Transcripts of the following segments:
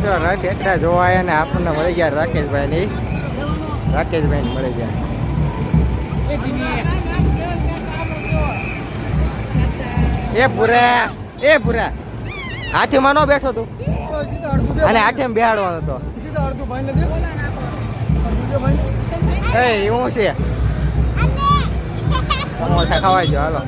મિત્રો, રથ એકડા જોવાય અને આપણને મળી ગયા રાકેશભાઈ ની રાકેશભાઈ મળી ગયા. એ પૂરા એ પૂરા હાથીમાં નો બેઠો તું. અને હાથે બેહાડવાનો હતો. એ એવું છે? સમોસા ખવાઈ ગયો હાલો.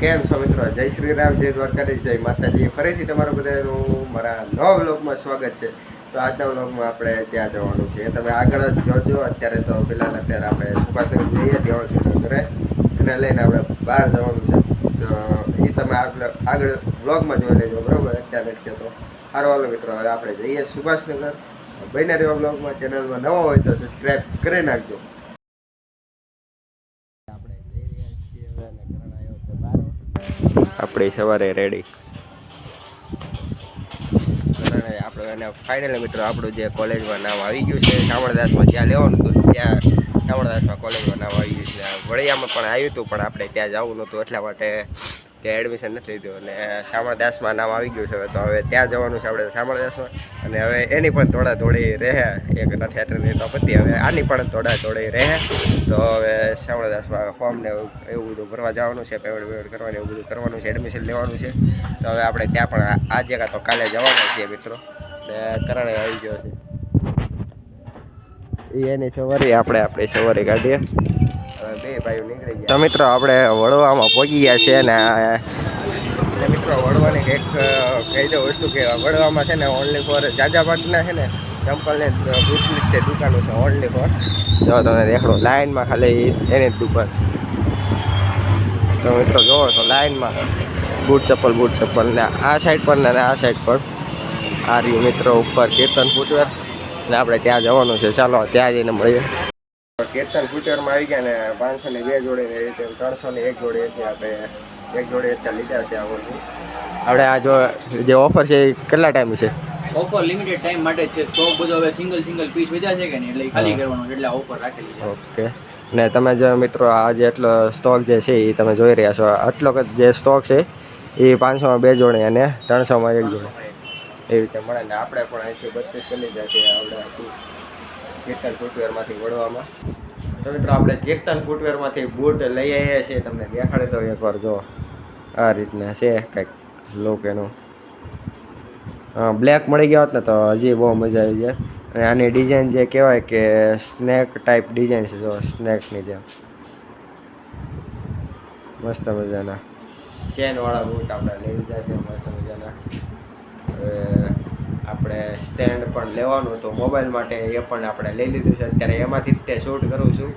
કેમ છો મિત્રો? જય શ્રી રામ, જય દ્વારકાધીશ, જય માતાજી. ફરીથી તમારું બધાનું મારા નવા વ્લોગમાં સ્વાગત છે. તો આજના વ્લોગમાં આપણે ત્યાં જવાનું છે. તમે આગળ જ જોજો. અત્યારે તો પહેલાં અત્યારે આપણે સુભાષનગર જઈએ છું ઘરે એને લઈને આપણે બહાર જવાનું છે. તો એ તમે આગળ આગળ વ્લોગમાં જોઈ લેજો, બરાબર? અત્યારે જ તો સારો હાલો મિત્રો, હવે આપણે જઈએ સુભાષનગર. બન્યા રહેવા વ્લોગમાં. ચેનલમાં નવો હોય તો સબસ્ક્રાઈબ કરી નાખજો આપણે જઈ રહ્યા છીએ હવે અને કરણ આવ્યો છે બહાર આપણે સવારે રેડી આપણે એને ફાઇનલ મિત્રો, આપણું જે કોલેજમાં નામ આવી ગયું છે, શામળદાસમાં જ્યાં લેવાનું હતું, ત્યાં શામળદાસમાં કોલેજમાં નામ આવી ગયું છે. વડિયામાં પણ આવ્યું હતું, પણ આપણે ત્યાં જવું નહોતું એટલા માટે ત્યાં એડમિશન નથી લીધું અને શામળદાસમાં નામ આવી ગયું છે તો હવે ત્યાં જવાનું છે આપણે શામળદાસમાં અને હવે એની પણ થોડા થોડી રહે, એક રથયાત્રાની તો પતી. હવે આની પણ થોડા થોડી રહે, તો હવે શામળદાસમાં ફોર્મ ને એવું બધું ભરવા જવાનું છે પેમેન્ટ પેમેન્ટ કરવાનું, એવું બધું કરવાનું છે એડમિશન લેવાનું છે. તો હવે આપણે ત્યાં પણ આજે કાં તો કાલે જવાના છીએ મિત્રો. ને કરણે આવી ગયો છે. એની સવારી આપણે આપણે સવારી કાઢીએ. હવે બે ભાઈઓ નીકળી તો મિત્રો આપણે વડવામાં પહોંચી ગયા છે ને મિત્રો વડવાની એક કહી વસ્તુ કે વડવામાં છે ને ઓનલી ફોર જાજા પાટના છે ને ચંપલ ને બૂટની દુકાનો છે ઓનલી ફોર જો તમે દેખડો લાઇનમાં ખાલી એની જ દુકાન. તો મિત્રો જોવો તો લાઇનમાં બૂટ ચપ્પલ બૂટ ચપ્પલ ને આ સાઈડ પર ને આ સાઈડ પર. આ રહ્યું મિત્રો ઉપર કીર્તન ફૂટવેર ને આપણે ત્યાં જવાનું છે. ચાલો ત્યાં જઈને મળીએ. કીર્તન ફૂટરમાં આવી ગયા ને પાંચસો ને બે જોડે રીતે ત્રણસો ને એક જોડે આપણે એક જોડે અત્યારે લીધા છે આ આપણે આ જો જે ઓફર છે એ કેટલા ટાઈમ છે? ઓફર લિમિટેડ ટાઈમ માટે છે. સ્ટોક બધો હવે સિંગલ સિંગલ પીસ વધ્યા છે કે નહીં? એટલે ખાલી કરવાનો એટલે ઓફર રાખેલી છે. ઓકે. ને તમે જે મિત્રો આ જે એટલો સ્ટોક જે છે એ તમે જોઈ રહ્યા છો. આટલો જે સ્ટોક છે એ પાંચસોમાં બે જોડે અને ત્રણસોમાં એક જોડે. એવી રીતે મળે ને આપણે પણ અહીંથી બચત કરી લીધા છે આપણે કીર્તન ફૂટવેરમાંથી વડવામાં તો મિત્રો આપણે કીર્તન ફૂટવેરમાંથી બૂટ લઈ આવ્યા છીએ. તમને દેખાડી દો એકવાર, જો. આ રીતના છે કંઈક લુક એનું. બ્લેક મળી ગયા હોત ને તો હજી બહુ મજા આવી જાય. અને આની ડિઝાઇન જે કહેવાય કે સ્નેક ટાઈપ ડિઝાઇન છે, જો સ્નેકની જેમ. મસ્ત મજાના. ચેનવાળા બૂટ આપણે લઈ લીધા છે, મસ્ત મજાના. હવે આપણે સ્ટેન્ડ પણ લેવાનું હતું. મોબાઈલ માટે એ પણ આપણે લઈ લીધું છે. અત્યારે એમાંથી જ તે શૂટ કરું છું.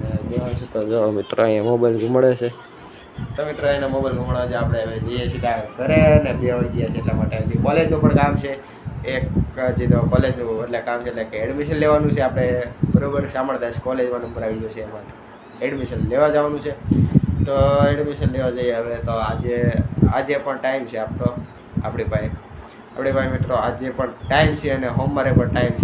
ને તો જો મિત્રો અહીંયા મોબાઈલ ઘૂમડે છે. તો મિત્રો એના મોબાઈલ ઘૂમડવા જે આપણે હવે જઈએ સીધા ઘરે ને બે વાગી ગયા છે એટલા માટે હજી કોલેજનું પણ કામ છે. એક હજી તો કોલેજનું એટલે કામ છે એટલે કે એડમિશન લેવાનું છે આપણે. બરોબર શામળદાસ કોલેજમાં નંબર આવી ગયો છે એમાં. એડમિશન લેવા જવાનું છે. તો એડમિશન લેવા જઈએ હવે તો આજે આજે પણ ટાઈમ છે આપણો આપણી પાસે આપણી પાસે મિત્રો આજે પણ ટાઈમ છે અને સોમવારે પણ ટાઈમ છે.